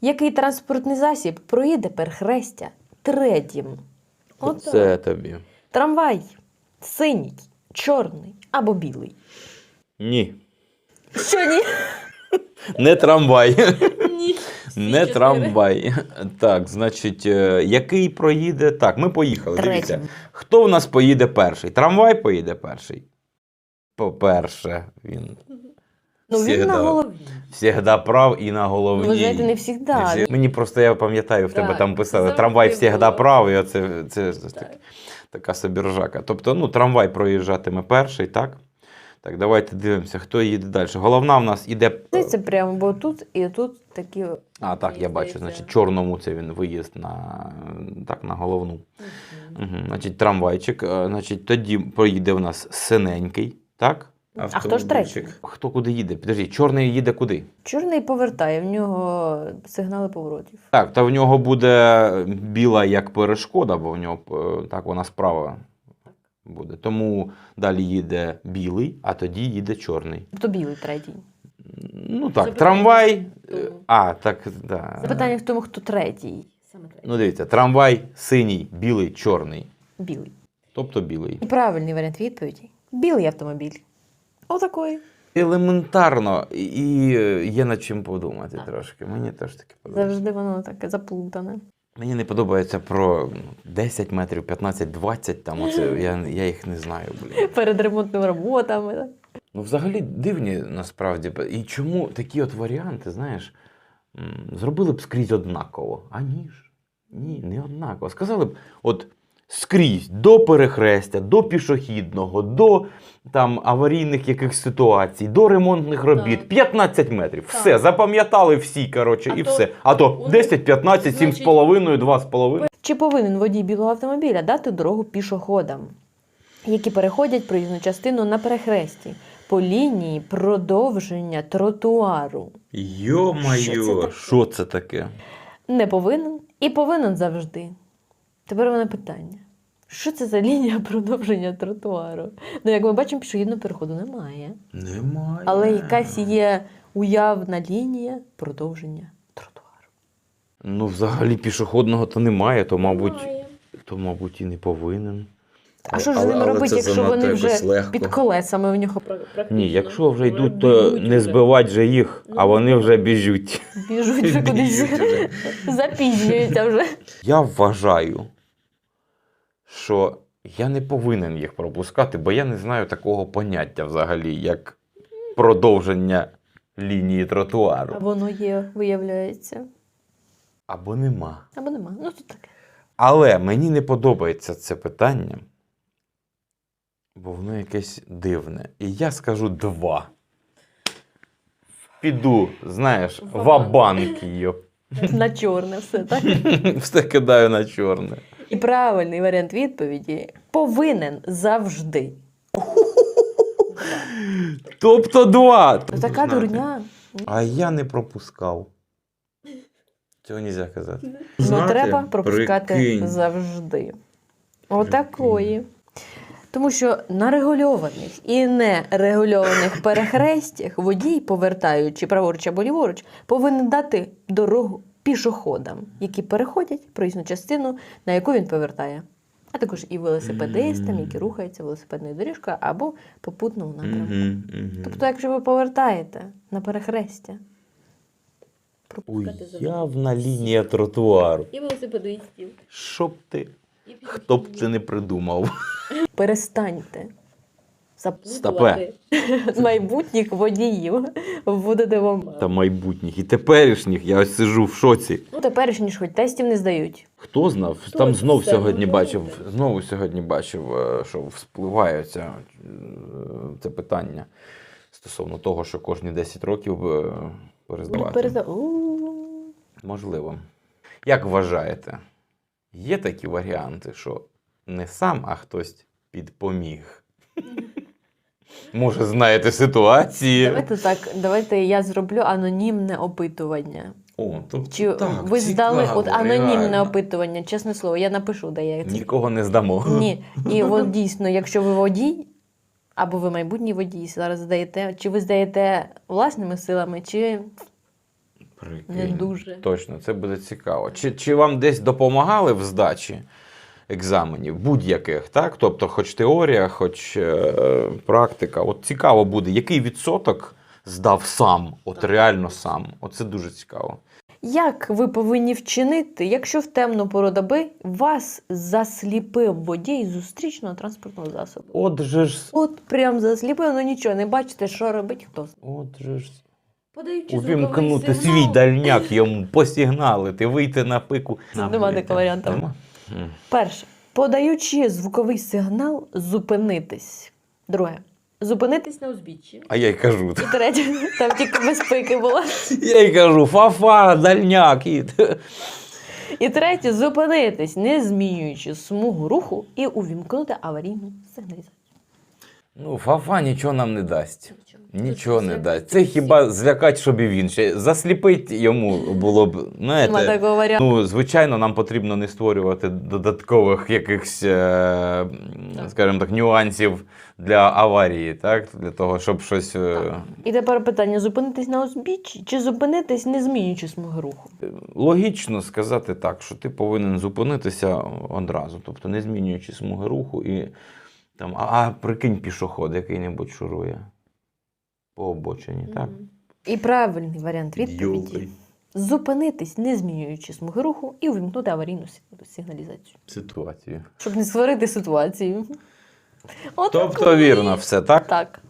Який транспортний засіб проїде перехрестя третім? От Це тобі. Трамвай синій, чорний або білий. Ні. Що ні? Не трамвай. Ні. Не трамвай. Так, значить, е, який проїде? Так, ми поїхали. Дивіться. Хто в нас поїде перший? Трамвай поїде перший. По-перше, він Ну він на голові. всегда прав і на головній. Ви знаєте, не. Не всі- Мені просто я пам'ятаю, в тебе там писали трамвай всегда прав, і оце це, це Так. так, така собі ржака. Тобто, ну, трамвай проїжджатиме перший, так? Так, давайте дивимося, хто їде далі. Головна в нас іде. Це прямо, бо тут і тут такі. А, так, я бачу, значить, чорному це він виїзд на, так, на головну. Угу. Значить, трамвайчик. е, Значить, тоді поїде в нас синенький, так? А хто ж третій? Хто куди їде? Підожди, чорний їде куди? Чорний повертає, в нього сигнали поворотів. Так, то в нього буде біла як перешкода, бо в нього е, так вона справа буде. Тому далі їде білий, а тоді їде чорний. Тобто білий третій. Ну так, Запитання трамвай. е, А, так, да. Запитання в тому, хто третій. Саме третій. Ну, дивіться, трамвай синій, білий, чорний. Білий. Тобто білий. І правильний варіант відповіді. Білий автомобіль. Отакої. Елементарно, і е, є над чим подумати Так. трошки. Мені теж таке подобається. Завжди воно таке заплутане. Мені не подобається про ну, 10 метрів, 15, 20, там оце, я, я їх не знаю, блін. Перед ремонтними роботами. так. Ну, взагалі дивні насправді. І чому такі от варіанти, знаєш, зробили б скрізь однаково. А ні ж. Ні, не однаково. Сказали б, от скрізь до перехрестя, до пішохідного, до там аварійних якихось ситуацій, до ремонтних робіт, Так. 15 метрів. Так. Все, запам'ятали всі, коротше, А і то все. А то у них, 10, 15, значить, 7,5, 2,5. Чи повинен водій білого автомобіля дати дорогу пішоходам, які переходять проїзну частину на перехресті по лінії продовження тротуару? Йо-моє, Що це таке? що це таке? Не повинен і повинен завжди. Тепер у мене питання. Що це за лінія продовження тротуару? Ну, як ми бачимо, пішохідного переходу немає. Немає. Але якась є уявна лінія продовження тротуару. Ну, взагалі пішохідного то немає, то, мабуть, Немає. то, мабуть, і не повинен. А що ж з ними робити, якщо вони вже легко. під колесами у нього Ні, якщо вже йдуть, то не збивать же їх, а вони вже біжуть. біжуть вже кудись, запізнюються вже. Я вважаю, що я не повинен їх пропускати, бо я не знаю такого поняття взагалі, як продовження лінії тротуару. А воно є, виявляється. Або нема. Або нема. Ну тут таке. Але мені не подобається це питання, бо воно якесь дивне. І я скажу два. Піду, знаєш, Ва-банк. її. На чорне все, так? Все кидаю на чорне. І правильний варіант відповіді повинен завжди. Тобто два. Ну, така дурня. А я не пропускав. Цього не казати. Ну, Знаєте, треба пропускати прикинь. завжди. Отакої. Тому що на регульованих і нерегульованих перехрестях водій, повертаючи праворуч або ліворуч, повинен дати дорогу пішоходам, які переходять проїзну частину, на яку він повертає. А також і велосипедистам, які рухаються велосипедною доріжкою або попутному напрямку. Тобто, якщо ви повертаєте на перехрестя. Уявна лінія тротуару. І велосипедистів. Що б ти, І хто б це не придумав. перестаньте Стопе. майбутніх водіїв вводити в оману. Та майбутніх і теперішніх, я ось сижу в шоці. Ну, теперішні ж хоч тестів не здають. Хто знав? Хто Там це знов сьогодні робить? бачив, знову сьогодні бачив, е, що вспливає ця, е, це питання стосовно того, що кожні 10 років е, перездавати. Перезда... Можливо. Як вважаєте, є такі варіанти, що не сам, а хтось підпоміг? Може, знаєте ситуації? Давайте так, давайте я зроблю анонімне опитування. О, тобто Чи так, ви здали цікаво, от анонімне реально. опитування, чесне слово, я напишу, де я це. Нікого не здамо. Ні. І от дійсно, якщо ви водій, або ви майбутній водій, зараз здаєте, чи ви здаєте власними силами, чи Прикинь. Не дуже. Точно, це буде цікаво. Чи, чи вам десь допомагали в здачі екзаменів, будь-яких, так? Тобто, хоч теорія, хоч е, практика. От цікаво буде, який відсоток здав сам, от реально сам. Оце дуже цікаво. Як ви повинні вчинити, якщо в темну пору доби вас засліпив водій зустрічного транспортного засобу? Отже ж. От прям засліпив, ну нічого, не бачите, що робить хто. Отже ж. Подаючи Увімкнути свій дальняк йому, посігналити, вийти на пику. Нема такого варіанту. Нема? Перше, подаючи звуковий сигнал, зупинитись. Друге, зупинитись на узбіччі. А я й кажу. І третє, там тільки безпеки було. Я й кажу, фафа, дальняк. І третє, зупинитись, не змінюючи смугу руху і увімкнути аварійну сигналізацію. Ну, фафа нічого нам не дасть. Нічого не дасть. Це хіба злякать, щоб і він ще засліпить йому було б. Знаєте, ну, звичайно, нам потрібно не створювати додаткових якихось, е, скажімо так, нюансів для аварії, так? Для того, щоб щось. е, І тепер питання: зупинитись на узбіччі чи зупинитись, не змінюючи смуги руху? Логічно сказати так, що ти повинен зупинитися одразу, тобто не змінюючи смуги руху і там, а, а прикинь пішоход, який-небудь шурує по обочині, так? І правильний варіант відповіді. Йой. Зупинитись, не змінюючи смуги руху, і увімкнути аварійну сигналізацію. Ситуацію. Щоб не створити ситуацію. От Тобто вірно все, так? Так.